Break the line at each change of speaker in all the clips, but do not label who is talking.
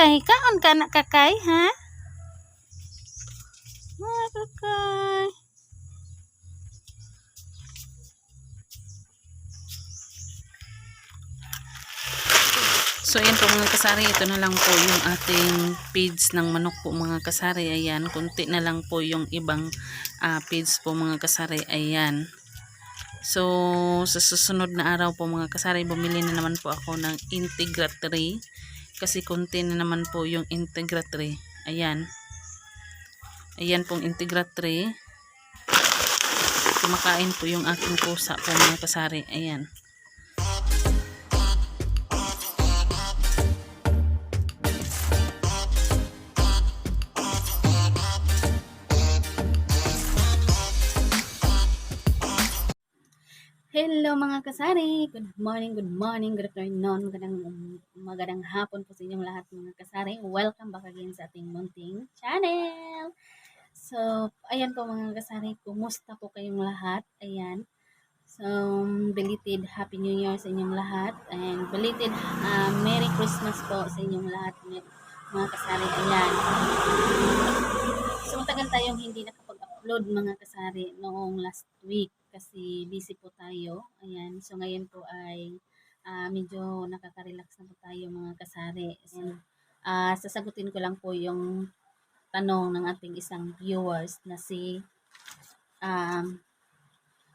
kakay, kaon ka na kakay, ha? Ah, kakay. So, ayan po mga kasari. Ito na lang po yung ating feeds ng manok po mga kasari. Ayan, kunti na lang po yung ibang ah, feeds po mga kasari. Ayan. So, sa susunod na araw po mga kasari, bumili na naman po ako ng Integra 3. Kasi kunti na naman po yung Integra 3. Ayan. Ayan pong Integra 3. Kumakain po yung aking pusa po mga kasari. Ayan. Hello mga kasari! Good morning, good morning, good afternoon, magandang, magandang hapon po sa inyong lahat mga kasari. Welcome back again sa ating munting channel! So, ayan po mga kasari, kumusta po kayong lahat? Ayan. So, belated Happy New Year sa inyong lahat and belated uh, Merry Christmas po sa inyong lahat mga kasari. Ayan. So, matagal tayong hindi nakapag-upload mga kasari noong last week kasi busy po tayo. Ayan. So, ngayon po ay ah, medyo nakaka-relax na po tayo mga kasari. So, ah, sasagutin ko lang po yung tanong ng ating isang viewers na si um,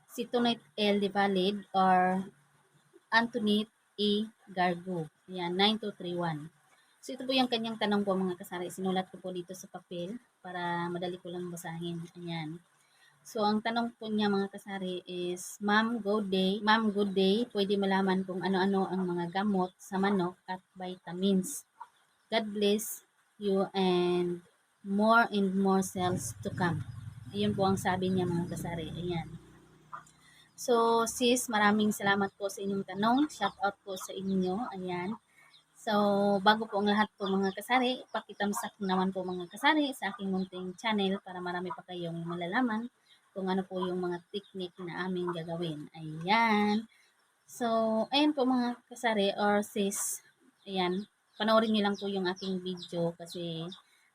si Tunit L. De Valid or Antoinette E. Gargo. Ayan, 9231. So, ito po yung kanyang tanong po mga kasari. Sinulat ko po dito sa papel para madali ko lang basahin. Ayan. So, ang tanong po niya mga kasari is, Ma'am, good day. Ma'am, good day. Pwede malaman kung ano-ano ang mga gamot sa manok at vitamins. God bless you and more and more cells to come. Ayun po ang sabi niya mga kasari. Ayan. So, sis, maraming salamat po sa inyong tanong. Shout out po sa inyo. Ayan. So, bago po ang lahat po mga kasari, pakitamsak naman po mga kasari sa aking munting channel para marami pa kayong malalaman kung ano po yung mga technique na aming gagawin. Ayan. So, ayan po mga kasari or sis, ayan, panoorin niyo lang po yung aking video kasi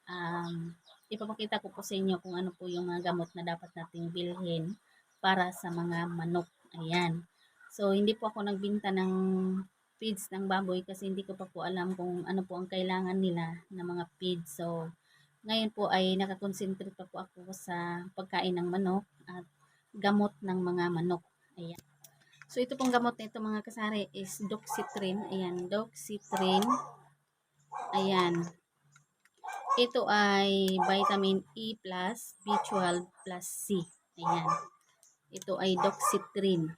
um, ipapakita ko po sa inyo kung ano po yung mga gamot na dapat nating bilhin para sa mga manok. Ayan. So, hindi po ako nagbinta ng feeds ng baboy kasi hindi ko pa po alam kung ano po ang kailangan nila na mga feeds. So, ngayon po ay nakakonsentrate pa po ako sa pagkain ng manok at gamot ng mga manok. Ayan. So, ito pong gamot na ito mga kasari is Doxytrin. Ayan, Doxytrin. Ayan. Ito ay vitamin E plus, B12 plus C. Ayan. Ito ay Doxytrin.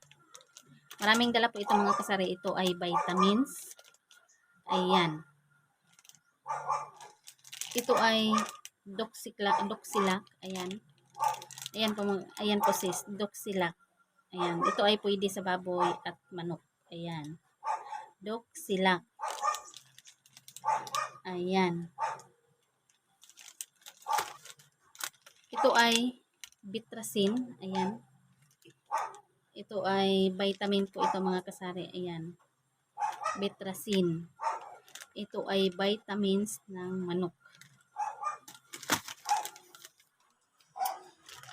Maraming dala po ito mga kasari. Ito ay vitamins. Ayan. Ito ay Doxycla, Doxylac. Ayan. Ayan po, ayan po sis. Doxylac. Ayan. Ito ay pwede sa baboy at manok. Ayan. Doxylac. Ayan. Ito ay Bitrasin. Ayan. Ito ay vitamin po ito mga kasari. Ayan. Bitrasin. Ito ay vitamins ng manok.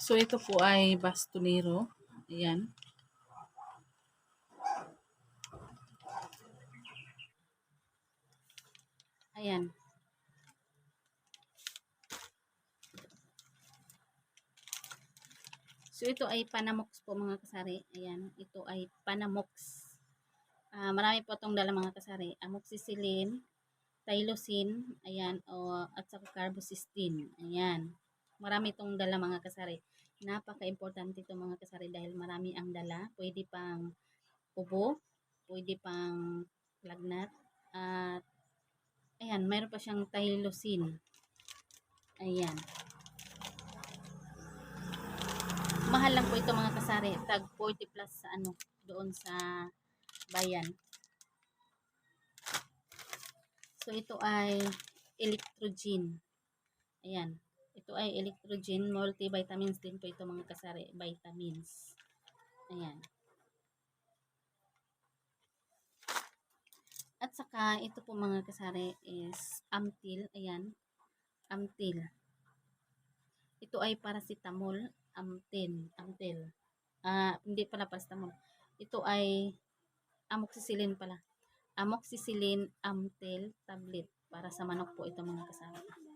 So, ito po ay bastonero. Ayan. Ayan. So, ito ay Panamox po mga kasari. Ayan. Ito ay Panamox. Ah, marami po itong dala mga kasari. Amoxicillin, Tylosin, ayan, o, at saka Carbocystin. Ayan. Marami itong dala mga kasari. Napaka-importante ito mga kasari dahil marami ang dala. Pwede pang ubo, pwede pang lagnat, at ayan, mayroon pa siyang Tylosin. Ayan. Mahal lang po ito mga kasari. Tag 40 plus sa ano, doon sa bayan. So, ito ay electrogen. Ayan. Ito ay electrogen. Multivitamins din po ito mga kasari. Vitamins. Ayan. At saka, ito po mga kasari is Amtil. Ayan. Amtil. Ito ay paracetamol. Amtin. Amtil. Ah, hindi pala paracetamol. Ito ay amoxicillin pala. Amoxicillin Amtil tablet. Para sa manok po ito mga kasari.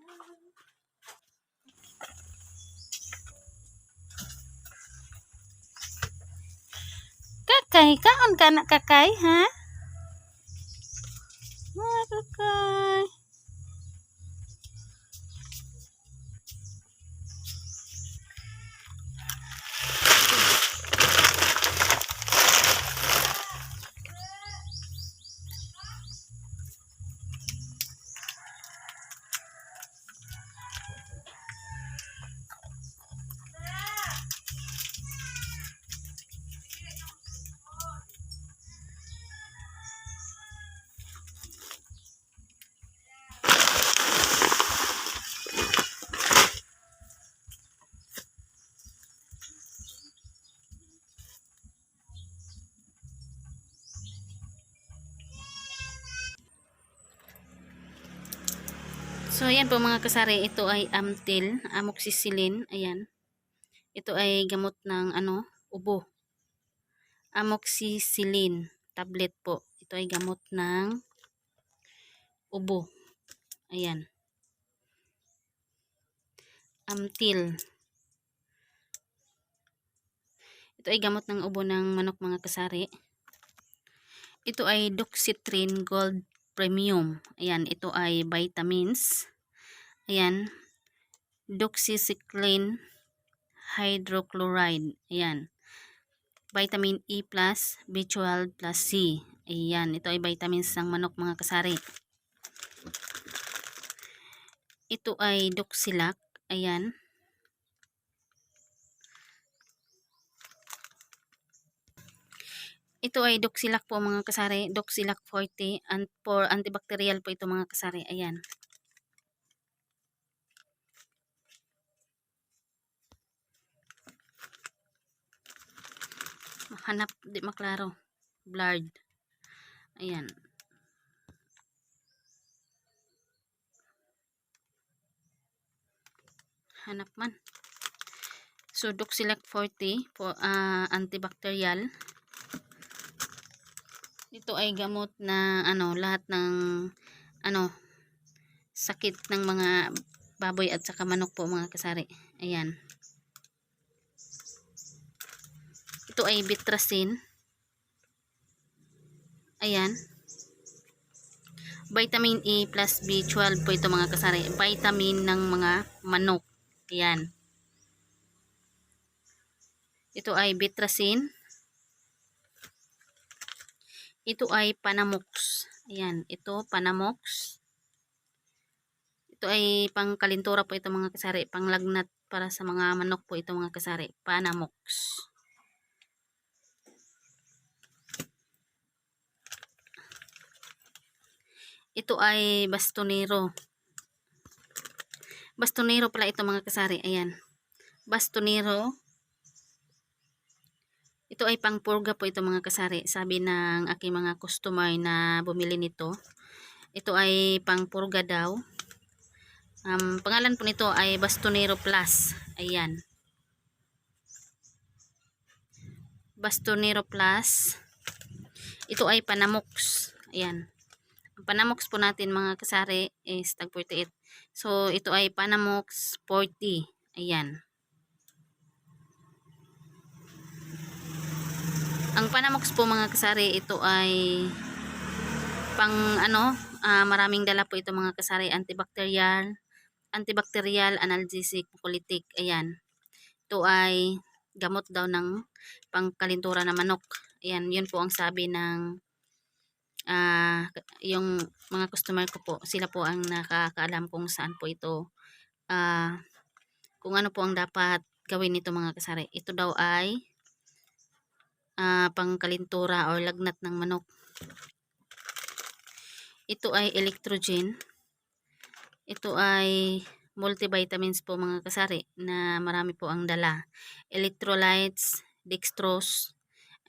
Kakay, kaon ka na kakay, ha? Mga kakay. So, ayan po mga kasari. Ito ay Amtil, amoxicillin. Ayan. Ito ay gamot ng ano, ubo. Amoxicillin tablet po. Ito ay gamot ng ubo. Ayan. Amtil. Ito ay gamot ng ubo ng manok mga kasari. Ito ay Doxytrine Gold Premium. Ayan, ito ay vitamins. Ayan. Doxycycline hydrochloride. Ayan. Vitamin E plus, B12 plus C. Ayan, ito ay vitamins ng manok mga kasari. Ito ay Doxilac. Ayan. Ito ay Doxilac po mga kasari. Doxilac 40 and for antibacterial po ito mga kasari. Ayan. Hanap, di maklaro. Blurred. Ayan. Hanap man. So, Doxilac 40 for ah, antibacterial. Ito ay gamot na ano, lahat ng ano sakit ng mga baboy at saka manok po mga kasari. Ayan. Ito ay bitrasin. Ayan. Vitamin E plus B12 po ito mga kasari. Vitamin ng mga manok. Ayan. Ito ay bitrasin. Ito ay Panamox. Ayan, ito Panamox. Ito ay pangkalintura po ito mga kasari. Panglagnat para sa mga manok po ito mga kasari. Panamox. Ito ay bastonero. Bastonero pala ito mga kasari. Ayan. Bastonero. Ito ay pangpurga po ito mga kasari. Sabi ng aking mga customer na bumili nito. Ito ay pangpurga daw. Um, pangalan po nito ay Bastonero Plus. Ayan. Bastonero Plus. Ito ay Panamox. Ayan. Panamox po natin mga kasari is tag 48. So, ito ay Panamox 40. Ayan. Ang Panamox po mga kasari, ito ay pang ano, ah, maraming dala po ito mga kasari, antibacterial, antibacterial, analgesic, mucolytic, ayan. Ito ay gamot daw ng pangkalintura na manok. Ayan, yun po ang sabi ng ah, yung mga customer ko po, sila po ang nakakaalam kung saan po ito, ah, kung ano po ang dapat gawin nito mga kasari. Ito daw ay ah, pangkalintura or lagnat ng manok. Ito ay electrogen. Ito ay multivitamins po mga kasari na marami po ang dala. Electrolytes, dextrose,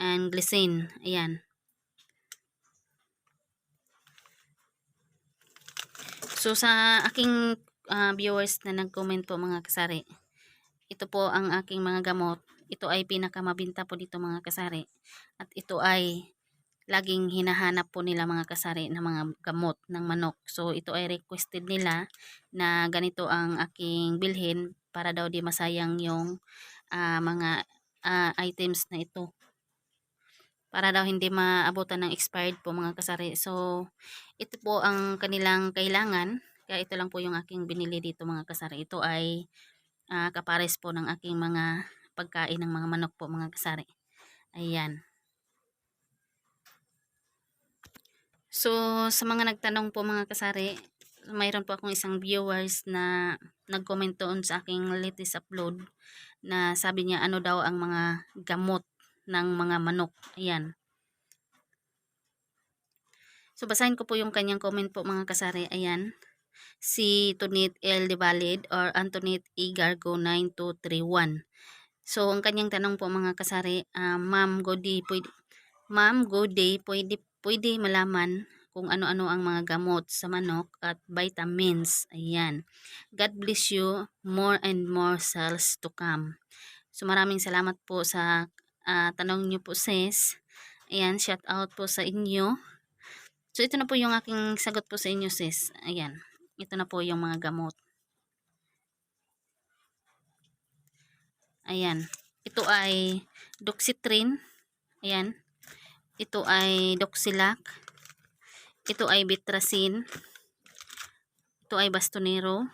and glycine. Ayan. So sa aking ah, viewers na nag-comment po mga kasari, ito po ang aking mga gamot. Ito ay pinakamabinta po dito mga kasari. At ito ay laging hinahanap po nila mga kasari na mga gamot ng manok. So ito ay requested nila na ganito ang aking bilhin para daw di masayang yung ah, mga ah, items na ito. Para daw hindi maabutan ng expired po mga kasari. So ito po ang kanilang kailangan. Kaya ito lang po yung aking binili dito mga kasari. Ito ay ah, kapares po ng aking mga pagkain ng mga manok po mga kasari. Ayan. So, sa mga nagtanong po mga kasari, mayroon po akong isang viewers na nag-comment sa aking latest upload na sabi niya ano daw ang mga gamot ng mga manok. Ayan. So, basahin ko po yung kanyang comment po mga kasari. Ayan. Si Tunit L. De Valid or Antoinette Igargo 9231. So, ang kanyang tanong po mga kasari, ah, Ma'am Godi, pwede, Ma'am Godi, pwede, pwede malaman kung ano-ano ang mga gamot sa manok at vitamins. Ayan. God bless you. More and more cells to come. So, maraming salamat po sa ah, tanong niyo po, sis. Ayan, shout out po sa inyo. So, ito na po yung aking sagot po sa inyo, sis. Ayan. Ito na po yung mga gamot. Ayan. Ito ay Doxitrin. Ayan. Ito ay Doxilac. Ito ay Bitracin. Ito ay Bastonero.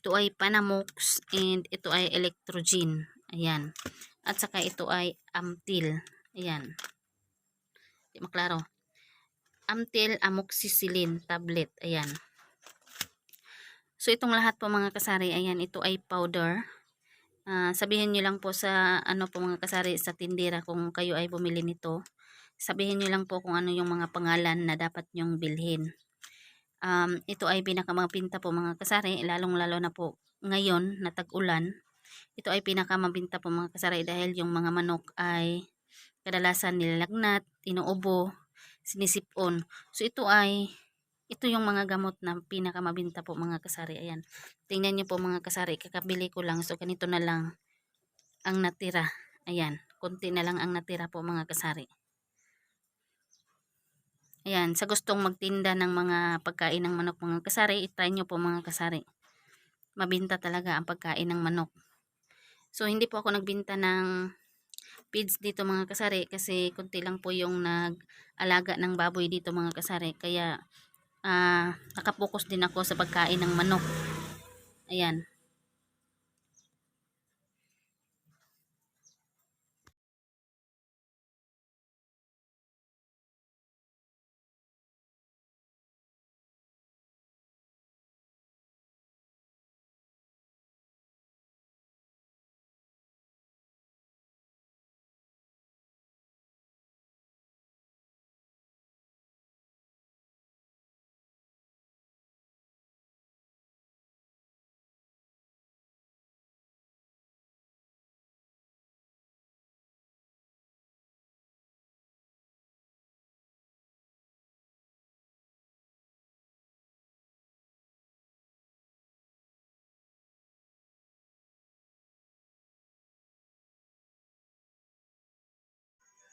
Ito ay Panamox. And ito ay Electrogen. Ayan. At saka ito ay Amtil. Ayan. Di maklaro. Amtil Amoxicillin tablet. Ayan. So itong lahat po mga kasari, ayan, ito ay powder. Ah, sabihin nyo lang po sa ano po mga kasari sa tindera kung kayo ay bumili nito. Sabihin nyo lang po kung ano yung mga pangalan na dapat nyong bilhin. Um, ito ay pinakamabinta po mga kasari, lalong lalo na po ngayon na tag-ulan. Ito ay pinakamabinta po mga kasari dahil yung mga manok ay kadalasan nilalagnat, inuubo, sinisipon. So ito ay ito yung mga gamot na pinakamabinta po mga kasari. Ayan. Tingnan nyo po mga kasari. Kakabili ko lang. So ganito na lang ang natira. Ayan. Kunti na lang ang natira po mga kasari. Ayan. Sa gustong magtinda ng mga pagkain ng manok mga kasari, itry nyo po mga kasari. Mabinta talaga ang pagkain ng manok. So hindi po ako nagbinta ng feeds dito mga kasari kasi kunti lang po yung nag-alaga ng baboy dito mga kasari. Kaya ah, nakapokus din ako sa pagkain ng manok. Ayan.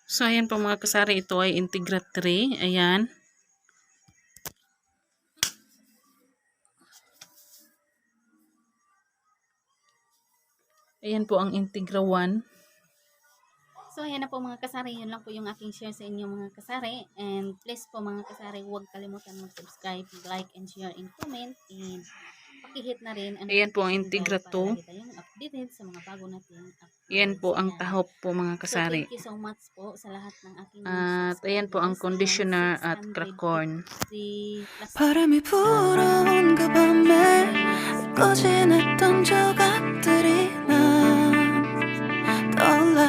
So, ayan po mga kasari. Ito ay Integra 3. Ayan. Ayan po ang Integra 1. So, ayan na po mga kasari. Yun lang po yung aking share sa inyo mga kasari. And please po mga kasari, huwag kalimutan mag-subscribe, like, and share, and comment. And pakihit na rin. ang
Ayan po ang
notification
Integra
bell
2.
Para lagi tayong updated sa mga bago nating uploads.
Yan po ang
Ayan.
tahop po mga
So,
kasari.
thank you so much po sa lahat ng aking mga
At ayan po ang
subscribers.
conditioner
And
at crackcorn.
653 plus
바람이 불어온 그 밤에 꺼진 했던 조각들이 난 떠올라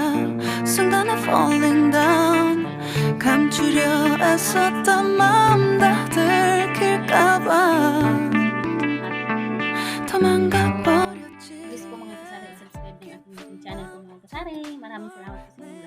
순간에 falling down 감추려 애썼던 마음 Sari. Maraming salamat po sa inyo.